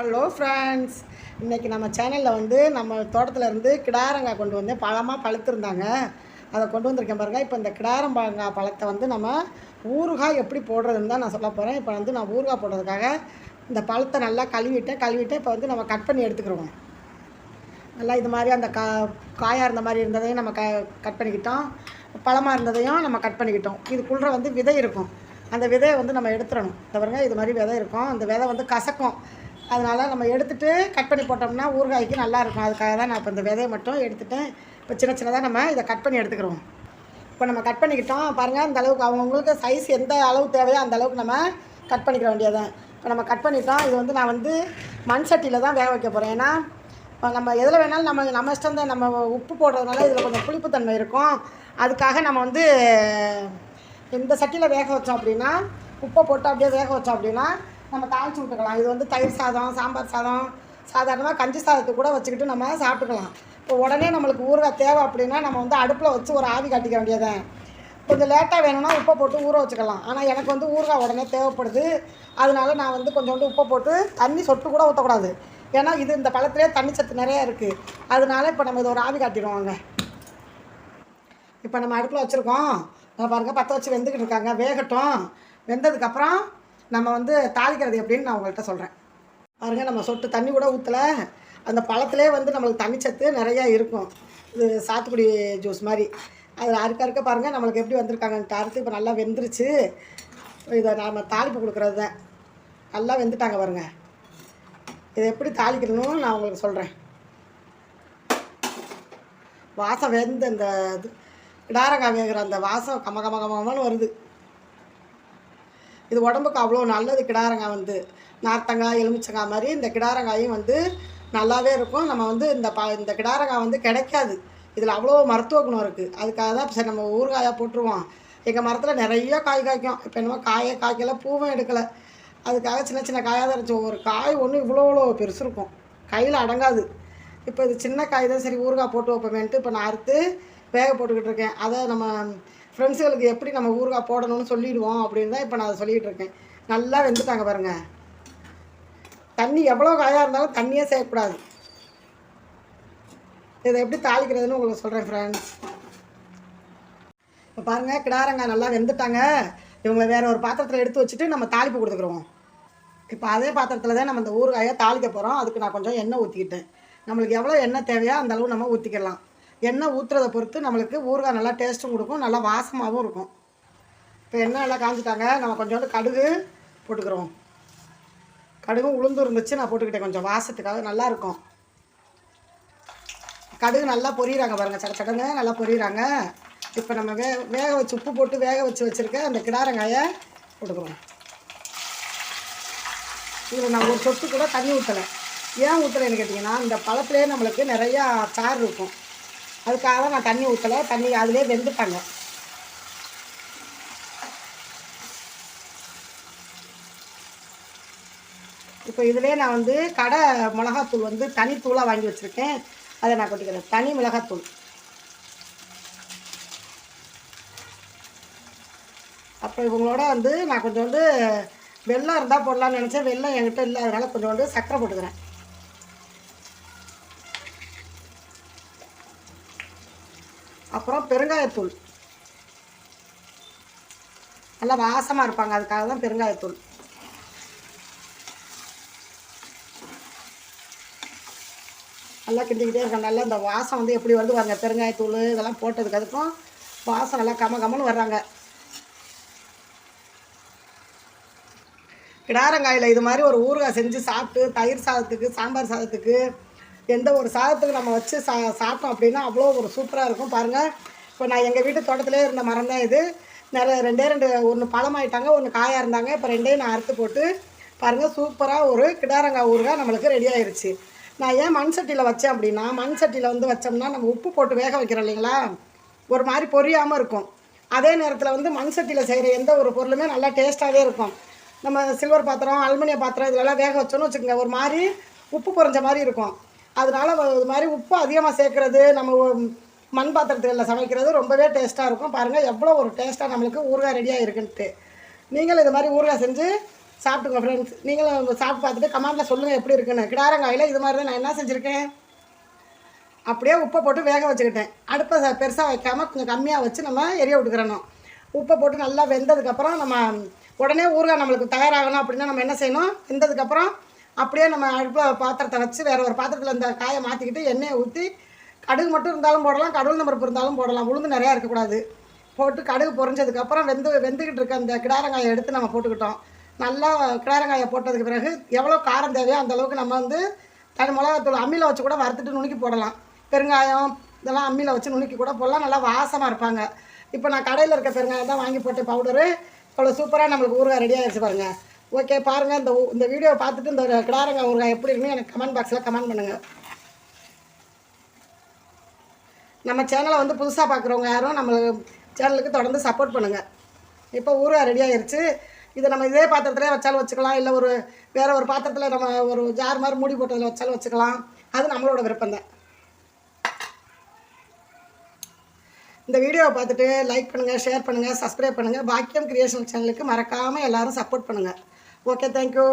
Hello friends இன்றைக்கி நம்ம சேனலில் வந்து நம்ம தோட்டத்தில் இருந்து கிடாரங்காய் கொண்டு வந்து பழமாக பழுத்திருந்தாங்க. அதை கொண்டு வந்திருக்கேன் பாருங்கள் இப்போ இந்த கிடாரம்பாங்காய் பழத்தை வந்து நம்ம ஊறுகாய் எப்படி போடுறதுன்னு தான் நான் சொல்ல போகிறேன் இப்போ வந்து நான் ஊறுகாய் போடுறதுக்காக இந்த பழத்தை நல்லா கழுவிட்டேன் கழுவிட்டு இப்போ வந்து நம்ம கட் பண்ணி எடுத்துக்கிறோம் நல்லா இது மாதிரி அந்த கா காயாக இருந்த மாதிரி இருந்ததையும் நம்ம க கட் பண்ணிக்கிட்டோம். பழமாக இருந்ததையும் நம்ம கட் பண்ணிக்கிட்டோம். இதுக்குள்ளே வந்து விதை இருக்கும். அந்த விதையை வந்து நம்ம எடுத்துடணும். இந்த பாருங்க இது மாதிரி விதை இருக்கும். அந்த விதை வந்து கசக்கும். அதனால் நம்ம எடுத்துட்டு கட் பண்ணி போட்டோம்னா ஊறுகாய்க்கு நல்லாயிருக்கும் அதுக்காக தான் நான் இப்போ இந்த விதையை மட்டும் எடுத்துட்டேன் இப்போ சின்ன சின்னதாக நம்ம இதை கட் பண்ணி எடுத்துக்கிறோம். இப்போ நம்ம கட் பண்ணிக்கிட்டோம். பாருங்கள் அந்த அளவுக்கு அவங்கவுங்களுக்கு சைஸ் எந்த அளவு தேவையோ அந்த அளவுக்கு நம்ம கட் பண்ணிக்கிற வேண்டியதான் இப்போ நம்ம கட் பண்ணிட்டோம். இது வந்து நான் வந்து மண் சட்டியில் தான் வேக வைக்க போகிறேன் ஏன்னா இப்போ நம்ம எதில் வேணாலும் நம்ம நம்ம இஷ்டம் தான். நம்ம உப்பு போடுறதுனால இதில் கொஞ்சம் புளிப்புத்தன்மை இருக்கும். அதுக்காக நம்ம வந்து இந்த சட்டியில் வேக வச்சோம் அப்படின்னா உப்பை போட்டு அப்படியே வேக வச்சோம் அப்படின்னா நம்ம தாளிச்சு விட்டுக்கலாம் இது வந்து தயிர் சாதம் சாம்பார் சாதம் சாதாரணமாக கஞ்சி சாதத்தை கூட வச்சுக்கிட்டு நம்ம சாப்பிட்டுக்கலாம். இப்போ உடனே நம்மளுக்கு ஊறுகாய் தேவை அப்படின்னா நம்ம வந்து அடுப்பில் வச்சு ஒரு ஆவி காட்டிக்க வேண்டியதான் கொஞ்சம் லேட்டாக வேணும்னா உப்பை போட்டு ஊற வச்சுக்கலாம். ஆனால் எனக்கு வந்து ஊறுகாய் உடனே தேவைப்படுது. அதனால நான் வந்து கொஞ்சோண்டு உப்பை போட்டு தண்ணி சொட்டு கூட ஊற்றக்கூடாது ஏன்னா இது இந்த பழத்துலேயே தண்ணி சத்து நிறையா இருக்குது அதனால இப்போ நம்ம இதை ஒரு ஆவி காட்டிடுவோங்க இப்போ நம்ம அடுப்பில் வச்சுருக்கோம். பாருங்கள் பற்ற வச்சு வெந்துக்கிட்டு இருக்காங்க. வேகட்டும். வெந்ததுக்கப்புறம் நம்ம வந்து தாளிக்கிறது எப்படின்னு நான் உங்கள்கிட்ட சொல்கிறேன் பாருங்கள் நம்ம சொட்டு தண்ணி கூட ஊற்றலை அந்த பழத்துலேயே வந்து நம்மளுக்கு தனிச்சத்து நிறையா இருக்கும். இது சாத்துக்குடி ஜூஸ் மாதிரி. அதில் அறுக்க அறுக்க பாருங்கள் நம்மளுக்கு எப்படி வந்திருக்காங்கன்ட்டு. அறுத்து இப்போ நல்லா வெந்துருச்சு. இதை நாம் தாளிப்பு கொடுக்குறது தான் நல்லா வெந்துட்டாங்க பாருங்கள் இதை எப்படி தாளிக்கணும்னு நான் உங்களுக்கு சொல்கிறேன் வாசம் வெந்து அந்த இது கிடாரங்காய் வேகிற அந்த வாசம் கம கம கமன்னு வருது. இது உடம்புக்கு அவ்வளோ நல்லது கிடாரங்காய் வந்து. நார்த்தங்காய் எலுமிச்சங்காய் மாதிரி இந்த கிடாரங்காயும் வந்து நல்லாவே இருக்கும். நம்ம வந்து இந்த ப இந்த கிடாரங்காய் வந்து கிடைக்காது. இதில் அவ்வளோ மருத்துவ குணம் இருக்குது அதுக்காக தான் சரி நம்ம ஊறுகாயாக போட்டுருவோம். எங்கள் மரத்தில் நிறைய காய் காய்க்கும். இப்போ என்னமோ காயே காய்க்கல பூவும் எடுக்கலை. அதுக்காக சின்ன சின்ன காயாக தான் இருந்துச்சு. ஒரு காய் ஒன்று இவ்வளோ இவ்வளோ பெருசு இருக்கும். கையில் அடங்காது. இப்போ இது சின்ன காய் தான் சரி ஊறுகாய் போட்டு வைப்போமேன்ட்டு இப்போ நான் அறுத்து வேக போட்டுக்கிட்டு இருக்கேன். அதை நம்ம ஃப்ரெண்ட்ஸுகளுக்கு எப்படி நம்ம ஊறுகாய் போடணும்னு சொல்லிடுவோம் அப்படின்னு தான் இப்போ நான் அதை சொல்லிகிட்டு இருக்கேன். நல்லா வெந்துட்டாங்க பாருங்கள் தண்ணி எவ்வளோ காயாக இருந்தாலும் தண்ணியே சேர்க்கக்கூடாது. இதை எப்படி தாளிக்கிறதுன்னு உங்களுக்கு சொல்கிறேன் ஃப்ரெண்ட்ஸ் இப்போ பாருங்கள் கிடாரங்காய் நல்லா வெந்துட்டாங்க. இவங்களை வேறு ஒரு பாத்திரத்தில் எடுத்து வச்சுட்டு நம்ம தாளிப்பு கொடுத்துக்குறோம் இப்போ அதே பாத்திரத்தில் தான் நம்ம இந்த ஊறுகாயை தாளிக்க போகிறோம் அதுக்கு நான் கொஞ்சம் எண்ணெய் ஊற்றிக்கிட்டேன் நம்மளுக்கு எவ்வளோ எண்ணெய் தேவையோ அந்த அளவு நம்ம ஊற்றிக்கலாம் எண்ணெய் ஊற்றுறதை பொறுத்து நம்மளுக்கு ஊறுகாய் நல்லா டேஸ்ட்டும் கொடுக்கும் நல்லா வாசமாகவும் இருக்கும். இப்போ எண்ணெய் நல்லா காஞ்சிட்டாங்க நம்ம கொஞ்சோண்டு கடுகு போட்டுக்கிறோம். கடுகும் உளுந்து இருந்துச்சு நான் போட்டுக்கிட்டேன் கொஞ்சம் வாசத்துக்காக நல்லாயிருக்கும் கடுகு நல்லா பொரியிறாங்க பாருங்கள் சட சடங்க நல்லா பொரியிறாங்க. இப்போ நம்ம வே வேக வச்சு உப்பு போட்டு வேக வச்சு வச்சுருக்க அந்த கிடாரங்காயை போட்டுக்கிறோம். இதில் நான் ஒரு சொட்டு கூட தண்ணி ஊற்றலை ஏன் ஊற்றலைன்னு கேட்டிங்கன்னா இந்த பழத்துலேயே நம்மளுக்கு நிறையா சாறு இருக்கும். அதுக்காக தான் நான் தண்ணி ஊற்றலை தண்ணி அதிலே வெந்துட்டாங்க. இப்போ இதிலே நான் வந்து கடை மிளகாத்தூள் வந்து தனித்தூளாக வாங்கி வச்சுருக்கேன். அதை நான் கொட்டிக்கிறேன். தனி மிளகாத்தூள். அப்போ இவங்களோட வந்து நான் கொஞ்சோண்டு வெள்ளம் இருந்தால் போடலான்னு நினச்சேன். வெள்ளம் என்கிட்ட இல்லை. அதனால் கொஞ்சோண்டு சர்க்கரை போட்டுக்கிறேன். அப்புறம் பெருங்காயத்தூள். நல்லா வாசமாக இருப்பாங்க அதுக்காக தான் பெருங்காயத்தூள். நல்லா கிண்டிக்கிட்டே இருக்கோம் நல்லா இந்த வாசம் வந்து எப்படி வருது பாருங்க பெருங்காயத்தூள் இதெல்லாம் போட்டதுக்கு அதுக்கும் வாசம் நல்லா கம கமன்னு வர்றாங்க. கிடாரங்காயில் இது மாதிரி ஒரு ஊறுகாய் செஞ்சு சாப்பிட்டு தயிர் சாதத்துக்கு சாம்பார் சாதத்துக்கு எந்த ஒரு சாதத்துக்கு நம்ம வச்சு சா சாப்பிட்டோம் அப்படின்னா அவ்வளோ ஒரு சூப்பராக இருக்கும். பாருங்கள் இப்போ நான் எங்கள் வீட்டு தோட்டத்திலே இருந்த மரம் தான் இது. நிறைய ரெண்டே ரெண்டு ஒன்று பழம் ஆகிட்டாங்க ஒன்று காயாக இருந்தாங்க. இப்போ ரெண்டையும் நான் அறுத்து போட்டு பாருங்கள் சூப்பராக ஒரு கிடாரங்காய் ஊறுகாய் நம்மளுக்கு ரெடி ஆயிடுச்சு நான் ஏன் மண் சட்டியில் வச்சேன் அப்படின்னா மண் சட்டியில் வந்து வச்சோம்னா நம்ம உப்பு போட்டு வேக வைக்கிறோம் இல்லைங்களா? ஒரு மாதிரி பொரியாமல் இருக்கும். அதே நேரத்தில் வந்து மண் சட்டியில் செய்கிற எந்த ஒரு பொருளுமே நல்லா டேஸ்ட்டாகவே இருக்கும். நம்ம சில்வர் பாத்திரம் அலுமினிய பாத்திரம் இதெல்லாம் வேக வச்சோன்னு வச்சுக்கோங்க ஒரு மாதிரி உப்பு குறைஞ்ச மாதிரி இருக்கும். அதனால இது மாதிரி உப்பு அதிகமாக சேர்க்குறது நம்ம மண் பாத்திரத்தில் சமைக்கிறது ரொம்பவே டேஸ்ட்டாக இருக்கும். பாருங்கள் எவ்வளோ ஒரு டேஸ்ட்டாக நம்மளுக்கு ஊறுகாய் ரெடியாக இருக்குன்ட்டு. நீங்களும் இது மாதிரி ஊறுகாய் செஞ்சு சாப்பிட்டுங்க ஃப்ரெண்ட்ஸ் நீங்களும் சாப்பிட்டு பார்த்துட்டு கமெண்ட்டில் சொல்லுங்கள் எப்படி இருக்குன்னு. கிடாரங்காயில் இது மாதிரி தான் நான் என்ன செஞ்சுருக்கேன்? அப்படியே உப்பை போட்டு வேக வச்சுக்கிட்டேன். அடுப்பை பெருசாக வைக்காமல் கொஞ்சம் கம்மியாக வச்சு நம்ம எரிய விட்டுக்கிறணும். உப்பை போட்டு நல்லா வெந்ததுக்கப்புறம் நம்ம உடனே ஊறுகாய் நம்மளுக்கு தயாராகணும் அப்படின்னா நம்ம என்ன செய்யணும்? வெந்ததுக்கப்புறம் அப்படியே நம்ம அடுப்பில் பாத்திரத்தை வச்சு வேறு ஒரு பாத்திரத்தில் இந்த காயை மாற்றிக்கிட்டு எண்ணெயை ஊற்றி கடுகு மட்டும் இருந்தாலும் போடலாம் கடவுள் பருப்பு இருந்தாலும் போடலாம். உளுந்து நிறையா இருக்கக்கூடாது. போட்டு கடுகு பொறிஞ்சதுக்கப்புறம் வெந்து வெந்துக்கிட்டு இருக்க அந்த கிடாரங்காயை எடுத்து நம்ம போட்டுக்கிட்டோம். நல்லா கிடாரங்காயை போட்டதுக்கு பிறகு எவ்வளோ காரம் தேவையோ அந்தளவுக்கு நம்ம வந்து தனி மிளகாத்தூள் அம்மியில் வச்சு கூட வறுத்துட்டு நுணுக்கி போடலாம். பெருங்காயம் இதெல்லாம் அம்மியில் வச்சு நுணுக்கி கூட போடலாம். நல்லா வாசமாக இருப்பாங்க. இப்போ நான் கடையில் இருக்க பெருங்காயம் தான் வாங்கி போட்ட பவுடரு அவ்வளோ சூப்பராக நம்மளுக்கு ஊறுகாய் ரெடி ஆகிடுச்சு பாருங்கள் ஓகே பாருங்கள் இந்த இந்த வீடியோ பார்த்துட்டு இந்த கிடாரங்க ஊறுகாய் எப்படி இருக்குன்னு எனக்கு கமெண்ட் பாக்ஸில் கமெண்ட் பண்ணுங்கள் நம்ம சேனலை வந்து புதுசாக பார்க்குறவங்க யாரும் நம்ம சேனலுக்கு தொடர்ந்து சப்போர்ட் பண்ணுங்கள் இப்போ ஊறுகாய் ரெடி ஆயிடுச்சு இதை நம்ம இதே பாத்திரத்திலே வச்சாலும் வச்சுக்கலாம். இல்லை ஒரு வேறு ஒரு பாத்திரத்தில் நம்ம ஒரு ஜார் மாதிரி மூடி போட்டதில் வச்சாலும் வச்சுக்கலாம். அது நம்மளோட விருப்பம் தான். இந்த வீடியோவை பார்த்துட்டு லைக் பண்ணுங்கள் ஷேர் பண்ணுங்கள் சப்ஸ்கிரைப் பண்ணுங்கள் பாக்கியம் கிரியேஷன் சேனலுக்கு மறக்காமல் எல்லாரும் சப்போர்ட் பண்ணுங்கள் ஓகே தேங்க்யூ